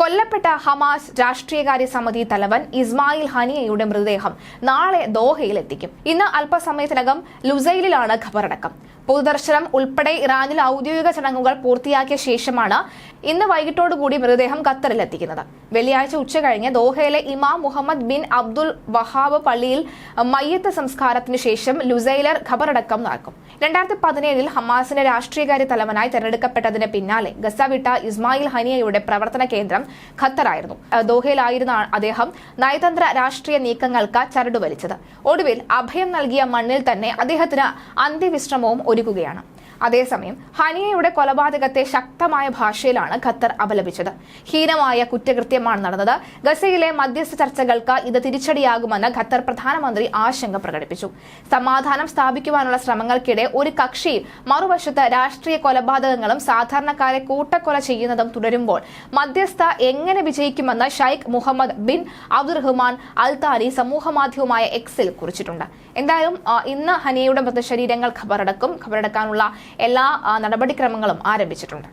കൊല്ലപ്പെട്ട ഹമാസ് രാഷ്ട്രീയകാര്യ സമിതി തലവൻ ഇസ്മായിൽ ഹനിയയുടെ മൃതദേഹം നാളെ ദോഹയിൽ എത്തിക്കും ഇന്ന് അല്പസമയത്തിനകം ലുസൈലിലാണ് ഖബറടക്കം. പൊതുദർശനം ഉൾപ്പെടെ ഇറാനിൽ ഔദ്യോഗിക ചടങ്ങുകൾ പൂർത്തിയാക്കിയ ശേഷമാണ് ഇന്ന് വൈകിട്ടോടുകൂടി മൃതദേഹം ഖത്തറിൽ എത്തിക്കുന്നത് വെള്ളിയാഴ്ച ഉച്ചകഴിഞ്ഞ് ദോഹയിലെ ഇമാം മുഹമ്മദ് ബിൻ അബ്ദുൽ വഹാബ് പള്ളിയിൽ മയ്യത്ത് സംസ്കാരത്തിന് ശേഷം ലുസൈലർ ഖബറടക്കം നടക്കും. രണ്ടായിരത്തി പതിനേഴിൽ ഹമാസിന്റെ രാഷ്ട്രീയകാര്യ തലവനായി തെരഞ്ഞെടുക്കപ്പെട്ടതിന് പിന്നാലെ ഗസ വിട്ട ഇസ്മായിൽ ഹനിയയുടെ പ്രവർത്തന കേന്ദ്രം ഖത്തറായിരുന്നു. അഹ് ദോഹയിലായിരുന്ന അദ്ദേഹം നയതന്ത്ര രാഷ്ട്രീയ നീക്കങ്ങൾക്ക് ചരടുവലിച്ചത് ഒടുവിൽ അഭയം നൽകിയ മണ്ണിൽ തന്നെ അദ്ദേഹത്തിന് അന്ത്യവിശ്രമവും ഒരുക്കുകയാണ്. അതേസമയം ഹനിയയുടെ കൊലപാതകത്തെ ശക്തമായ ഭാഷയിലാണ് ഖത്തർ അപലപിച്ചത്. ഹീനമായ കുറ്റകൃത്യമാണ് നടന്നത്. ഗസയിലെ മധ്യസ്ഥ ചർച്ചകൾക്ക് ഇത് തിരിച്ചടിയാകുമെന്ന് ഖത്തർ പ്രധാനമന്ത്രി ആശങ്ക പ്രകടിപ്പിച്ചു. സമാധാനം സ്ഥാപിക്കുവാനുള്ള ശ്രമങ്ങൾക്കിടെ ഒരു കക്ഷി മറുവശത്ത് രാഷ്ട്രീയ കൊലപാതകങ്ങളും സാധാരണക്കാരെ കൂട്ടക്കൊല ചെയ്യുന്നതും തുടരുമ്പോൾ മധ്യസ്ഥ എങ്ങനെ വിജയിക്കുമെന്ന് Sheikh Mohammed bin Abdulrahman Al Thani സമൂഹമാധ്യമമായ എക്സിൽ കുറിച്ചിട്ടുണ്ട്. എന്തായാലും ഇന്ന് ഹനിയയുടെ മൃതശരീരങ്ങൾ ഖബറടക്കും. ഖബറടക്കാനുള്ള എല്ലാ നടപടിക്രമങ്ങളും ആരംഭിച്ചിട്ടുണ്ട്.